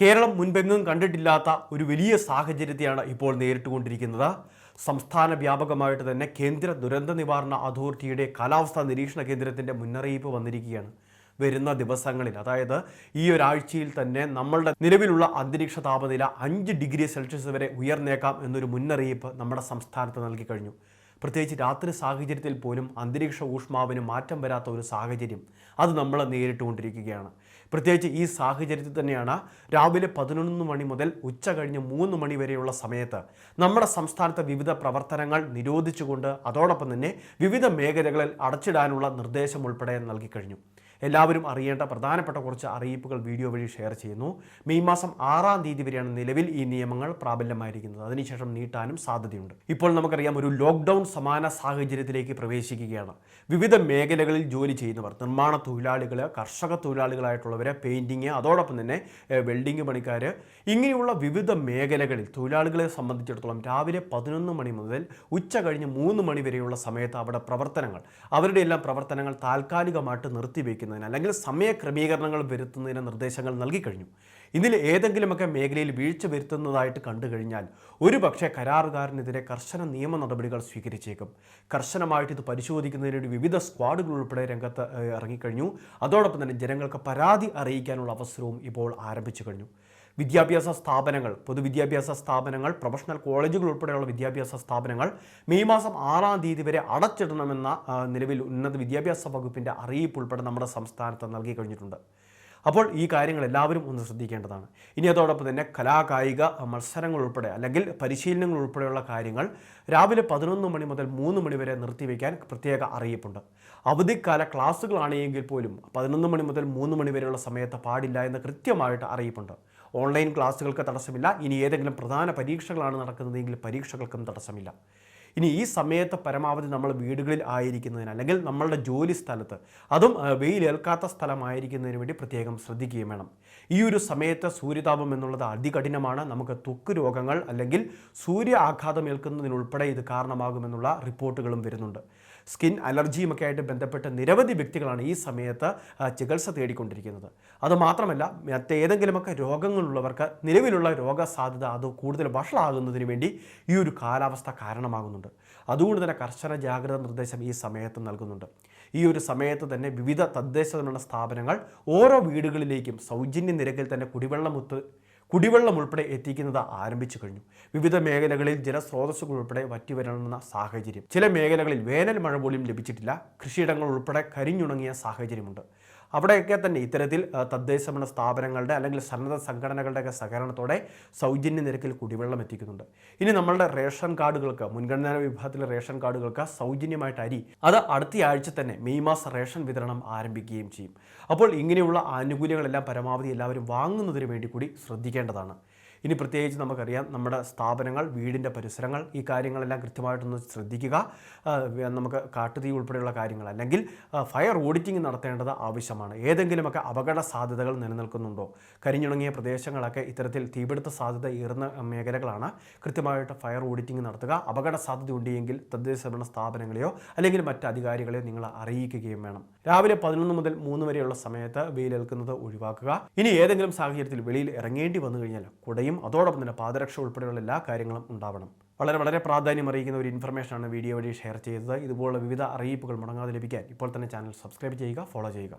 കേരളം മുൻപെങ്ങും കണ്ടിട്ടില്ലാത്ത ഒരു വലിയ സാഹചര്യത്തെയാണ് ഇപ്പോൾ നേരിട്ടുകൊണ്ടിരിക്കുന്നത്. സംസ്ഥാന വ്യാപകമായിട്ട് തന്നെ കേന്ദ്ര ദുരന്ത നിവാരണ അതോറിറ്റിയുടെ കാലാവസ്ഥാ നിരീക്ഷണ കേന്ദ്രത്തിന്റെ മുന്നറിയിപ്പ് വന്നിരിക്കുകയാണ് വരുന്ന ദിവസങ്ങളിൽ. അതായത് ഈ ഒരാഴ്ചയിൽ തന്നെ നമ്മളുടെ നിലവിലുള്ള അന്തരീക്ഷ താപനില അഞ്ച് ഡിഗ്രി സെൽഷ്യസ് വരെ ഉയർന്നേക്കാം എന്നൊരു മുന്നറിയിപ്പ് നമ്മുടെ സംസ്ഥാനത്ത് നൽകി കഴിഞ്ഞു. പ്രത്യേകിച്ച് രാത്രി സാഹചര്യത്തിൽ പോലും അന്തരീക്ഷ ഊഷ്മാവിന് മാറ്റം വരാത്ത ഒരു സാഹചര്യം. അത് നമ്മൾ നേരിട്ടുകൊണ്ടിരിക്കുകയാണ് പ്രത്യേകിച്ച് ഈ സാഹചര്യത്തിൽ തന്നെയാണ് രാവിലെ പതിനൊന്ന് മണി മുതൽ ഉച്ച കഴിഞ്ഞ് മൂന്ന് മണി വരെയുള്ള സമയത്ത് നമ്മുടെ സംസ്ഥാനത്തെ വിവിധ പ്രവർത്തനങ്ങൾ നിരോധിച്ചുകൊണ്ട് അതോടൊപ്പം തന്നെ വിവിധ മേഖലകളിൽ അടച്ചിടാനുള്ള നിർദ്ദേശം ഉൾപ്പെടെ നൽകിക്കഴിഞ്ഞു എല്ലാവരും അറിയേണ്ട പ്രധാനപ്പെട്ട കുറച്ച് അറിയിപ്പുകൾ വീഡിയോ വഴി ഷെയർ ചെയ്യുന്നു. മെയ് മാസം ആറാം തീയതി വരെയാണ് നിലവിൽ ഈ നിയമങ്ങൾ പ്രാബല്യമായിരിക്കുന്നത്. അതിനുശേഷം നീട്ടാനും സാധ്യതയുണ്ട്. ഇപ്പോൾ നമുക്കറിയാം ഒരു ലോക്ക്ഡൗൺ സമാന സാഹചര്യത്തിലേക്ക് പ്രവേശിക്കുകയാണ്. വിവിധ മേഖലകളിൽ ജോലി ചെയ്യുന്നവർ നിർമ്മാണ തൊഴിലാളികൾ കർഷക തൊഴിലാളികളായിട്ടുള്ളവർ പെയിന്റിങ് അതോടൊപ്പം തന്നെ വെൽഡിംഗ് പണിക്കാർ ഇങ്ങനെയുള്ള വിവിധ മേഖലകളിൽ തൊഴിലാളികളെ സംബന്ധിച്ചിടത്തോളം രാവിലെ പതിനൊന്ന് മണി മുതൽ ഉച്ച കഴിഞ്ഞ് മൂന്ന് മണി വരെയുള്ള സമയത്ത് അവിടെ പ്രവർത്തനങ്ങൾ അവരുടെ എല്ലാം പ്രവർത്തനങ്ങൾ താൽക്കാലികമായിട്ട് നിർത്തിവെക്കുന്നു. ചെയ്യുന്നതിന് അല്ലെങ്കിൽ സമയ ക്രമീകരണങ്ങൾ വരുത്തുന്നതിന് നിർദ്ദേശങ്ങൾ നൽകിക്കഴിഞ്ഞു ഇതിൽ ഏതെങ്കിലുമൊക്കെ മേഖലയിൽ വീഴ്ച വരുത്തുന്നതായിട്ട് കണ്ടു കഴിഞ്ഞാൽ ഒരു പക്ഷേ കരാറുകാരനെതിരെ കർശന നിയമ നടപടികൾ സ്വീകരിച്ചേക്കും. കർശനമായിട്ട് ഇത് പരിശോധിക്കുന്നതിന് വേണ്ടി വിവിധ സ്ക്വാഡുകൾ ഉൾപ്പെടെ രംഗത്ത് ഇറങ്ങിക്കഴിഞ്ഞു. അതോടൊപ്പം തന്നെ ജനങ്ങൾക്ക് പരാതി അറിയിക്കാനുള്ള അവസരവും ഇപ്പോൾ ആരംഭിച്ചു കഴിഞ്ഞു. വിദ്യാഭ്യാസ സ്ഥാപനങ്ങൾ പൊതുവിദ്യാഭ്യാസ സ്ഥാപനങ്ങൾ പ്രൊഫഷണൽ കോളേജുകൾ ഉൾപ്പെടെയുള്ള വിദ്യാഭ്യാസ സ്ഥാപനങ്ങൾ മെയ് മാസം ആറാം തീയതി വരെ അടച്ചിടണമെന്ന നിലവിൽ ഉന്നത വിദ്യാഭ്യാസ വകുപ്പിന്റെ അറിയിപ്പ് ഉൾപ്പെടെ നമ്മുടെ സംസ്ഥാനത്ത് നൽകി കഴിഞ്ഞിട്ടുണ്ട്. അപ്പോൾ ഈ കാര്യങ്ങൾ എല്ലാവരും ഒന്ന് ശ്രദ്ധിക്കേണ്ടതാണ്. ഇനി അതോടൊപ്പം തന്നെ കലാകായിക മത്സരങ്ങൾ ഉൾപ്പെടെ അല്ലെങ്കിൽ പരിശീലനങ്ങൾ ഉൾപ്പെടെയുള്ള കാര്യങ്ങൾ രാവിലെ പതിനൊന്ന് മണി മുതൽ മൂന്ന് മണി വരെ നിർത്തിവെക്കാൻ പ്രത്യേക അറിയിപ്പുണ്ട്. അവധിക്കാല ക്ലാസ്സുകളാണെങ്കിൽ പോലും പതിനൊന്ന് മണി മുതൽ മൂന്ന് മണി വരെയുള്ള സമയത്ത് പാടില്ല എന്ന് കൃത്യമായിട്ട് അറിയിപ്പുണ്ട്. ഓൺലൈൻ ക്ലാസ്സുകൾക്ക് തടസ്സമില്ല. ഇനി ഏതെങ്കിലും പ്രധാന പരീക്ഷകളാണ് നടക്കുന്നതെങ്കിൽ പരീക്ഷകൾക്കും തടസ്സമില്ല. ഇനി ഈ സമയത്ത് പരമാവധി നമ്മൾ വീടുകളിൽ ആയിരിക്കുന്നതിന് അല്ലെങ്കിൽ നമ്മളുടെ ജോലി സ്ഥലത്ത് അതും വെയിലേൽക്കാത്ത സ്ഥലമായിരിക്കുന്നതിന് വേണ്ടി പ്രത്യേകം ശ്രദ്ധിക്കുകയും വേണം. ഈ ഒരു സമയത്ത് സൂര്യതാപം എന്നുള്ളത് അതികഠിനമാണ്. നമുക്ക് ത്വക്ക് രോഗങ്ങൾ അല്ലെങ്കിൽ സൂര്യ ആഘാതം ഏൽക്കുന്നതിനുൾപ്പെടെ ഇത് കാരണമാകുമെന്നുള്ള റിപ്പോർട്ടുകളും വരുന്നുണ്ട്. സ്കിൻ അലർജിയുമൊക്കെ ആയിട്ട് ബന്ധപ്പെട്ട നിരവധി വ്യക്തികളാണ് ഈ സമയത്ത് ചികിത്സ തേടിക്കൊണ്ടിരിക്കുന്നത്. അതുമാത്രമല്ല മറ്റേതെങ്കിലുമൊക്കെ രോഗങ്ങളുള്ളവർക്ക് നിലവിലുള്ള രോഗസാധ്യത അത് കൂടുതൽ വഷളാകുന്നതിന് വേണ്ടി ഈ ഒരു കാലാവസ്ഥ കാരണമാകുന്നുണ്ട്. അതുകൊണ്ട് തന്നെ കർശന ജാഗ്രത നിർദ്ദേശം ഈ സമയത്ത് നൽകുന്നുണ്ട്. ഈ ഒരു സമയത്ത് തന്നെ വിവിധ തദ്ദേശ സ്ഥാപനങ്ങൾ ഓരോ വീടുകളിലേക്കും സൗജന്യ നിരക്കിൽ തന്നെ കുടിവെള്ളം മുത്ത് കുടിവെള്ളം ഉൾപ്പെടെ എത്തിക്കുന്നത് ആരംഭിച്ചു കഴിഞ്ഞു. വിവിധ മേഖലകളിൽ ജലസ്രോതസ്സുകൾ ഉൾപ്പെടെ വറ്റിവരണമെന്ന സാഹചര്യം. ചില മേഖലകളിൽ വേനൽ മഴ പോലും ലഭിച്ചിട്ടില്ല. കൃഷിയിടങ്ങൾ ഉൾപ്പെടെ കരിഞ്ഞുണങ്ങിയ സാഹചര്യമുണ്ട്. അവിടെയൊക്കെ തന്നെ ഇത്തരത്തിൽ തദ്ദേശഭരണ സ്ഥാപനങ്ങളുടെ അല്ലെങ്കിൽ സന്നദ്ധ സംഘടനകളുടെയൊക്കെ സഹകരണത്തോടെ സൗജന്യ നിരക്കിൽ കുടിവെള്ളം എത്തിക്കുന്നുണ്ട്. ഇനി നമ്മളുടെ റേഷൻ കാർഡുകൾക്ക് മുൻഗണനാ വിഭാഗത്തിലെ റേഷൻ കാർഡുകൾക്ക് സൗജന്യമായിട്ട് അരി അത് അടുത്ത ആഴ്ച തന്നെ മെയ് മാസ റേഷൻ വിതരണം ആരംഭിക്കുകയും ചെയ്യും. അപ്പോൾ ഇങ്ങനെയുള്ള ആനുകൂല്യങ്ങളെല്ലാം പരമാവധി എല്ലാവരും വാങ്ങുന്നതിന് വേണ്ടി കൂടി ശ്രദ്ധിക്കേണ്ടതാണ്. ഇനി പ്രത്യേകിച്ച് നമുക്കറിയാം നമ്മുടെ സ്ഥാപനങ്ങൾ വീടിന്റെ പരിസരങ്ങൾ ഈ കാര്യങ്ങളെല്ലാം കൃത്യമായിട്ടൊന്ന് ശ്രദ്ധിക്കുക. നമുക്ക് കാട്ടുതീ ഉൾപ്പെടെയുള്ള കാര്യങ്ങൾ അല്ലെങ്കിൽ ഫയർ ഓഡിറ്റിംഗ് നടത്തേണ്ടത് ആവശ്യമാണ്. ഏതെങ്കിലുമൊക്കെ അപകട സാധ്യതകൾ നിലനിൽക്കുന്നുണ്ടോ? കരിഞ്ഞുണങ്ങിയ പ്രദേശങ്ങളൊക്കെ ഇത്തരത്തിൽ തീപിടുത്ത സാധ്യത ഏറുന്ന മേഖലകളാണ്. കൃത്യമായിട്ട് ഫയർ ഓഡിറ്റിംഗ് നടത്തുക. അപകട സാധ്യത ഉണ്ടെങ്കിൽ തദ്ദേശ ഭരണ സ്ഥാപനങ്ങളെയോ അല്ലെങ്കിൽ മറ്റ് അധികാരികളെയോ നിങ്ങൾ അറിയിക്കുകയും വേണം. രാവിലെ പതിനൊന്ന് മുതൽ മൂന്ന് വരെയുള്ള സമയത്ത് വെയിലേൽക്കുന്നത് ഒഴിവാക്കുക. ഇനി ഏതെങ്കിലും സാഹചര്യത്തിൽ വെളിയിൽ ഇറങ്ങേണ്ടി വന്നു കഴിഞ്ഞാൽ കുടയും ശ്രദ്ധയും അതോടൊപ്പം തന്നെ പാദരക്ഷ ഉൾപ്പെടെയുള്ള എല്ലാ കാര്യങ്ങളും ഉണ്ടാവണം. വളരെ വളരെ പ്രാധാന്യം അറിയിക്കുന്ന ഒരു ഇൻഫർമേഷനാണ് വീഡിയോ വഴി ഷെയർ ചെയ്തത്. ഇതുപോലുള്ള വിവിധ അറിയിപ്പുകൾ മുടങ്ങാതെ ലഭിക്കാൻ ഇപ്പോൾ തന്നെ ചാനൽ സബ്സ്ക്രൈബ് ചെയ്യുക ഫോളോ ചെയ്യുക.